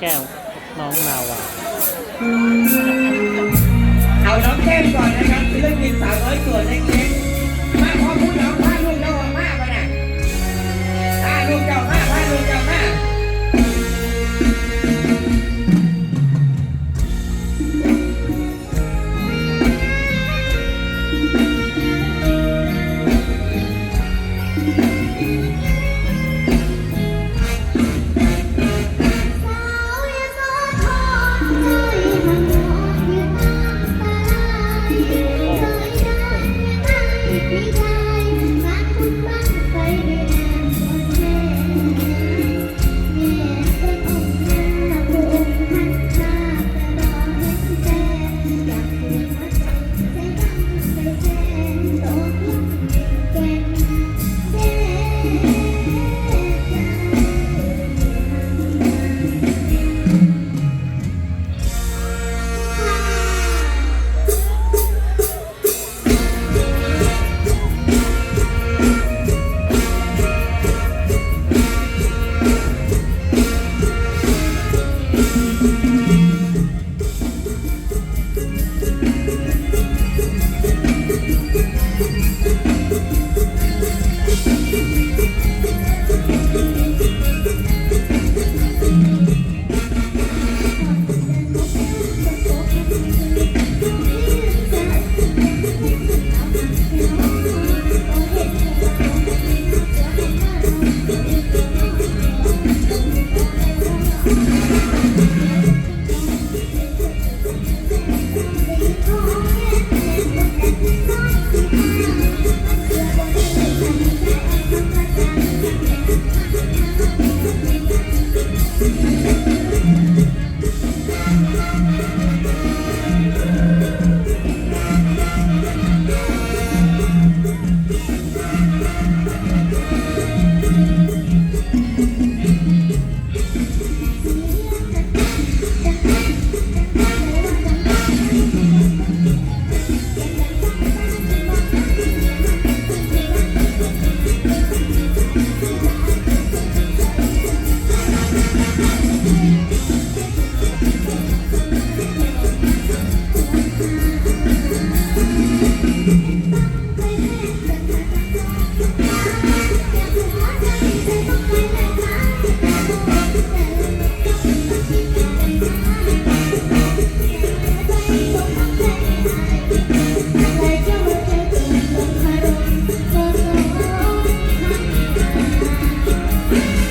แก้วน้องนาวาเอาน้องแก้มก่อนนะครับศิลปินสาวน้อยส่วนเล็ก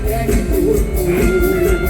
แค่ไม่รู้ตัว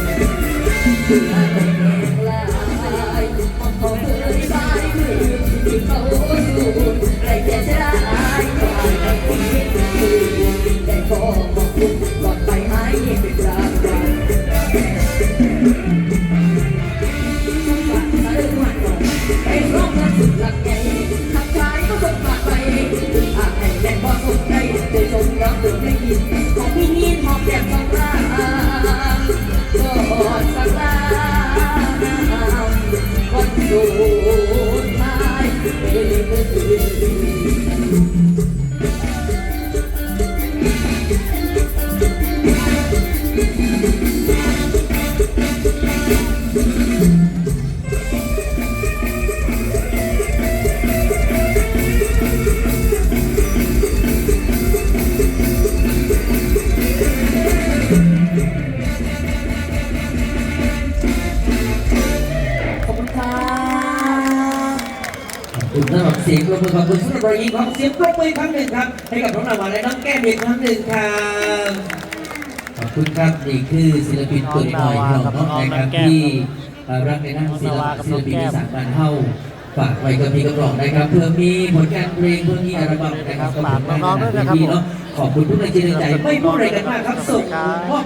คุณสำหรับเสียงปรบมือขอบคุณสำหรับรัยยิ้มของเสียงปรบมือครั้งหนึ่งครับ ให้กับน้องนาวาและน้องแก้มอีกครั้งหนึ่งครับขอบคุณครับนี่คือศิลปินตัวน้อยของน้องแก้ครับที่รักในด้านศิลปะศิลปินอีสานบันเท่าฝากไว้กับพี่กระรอกนะครับ เพื่อมีผลงานเพลงเพื่อมีอัลบั้มนะครับขอบคุณมากนะครับเนาะขอบคุณทุกท่านที่ใจไม่พูดอะไรกันมากครับส่งมอบ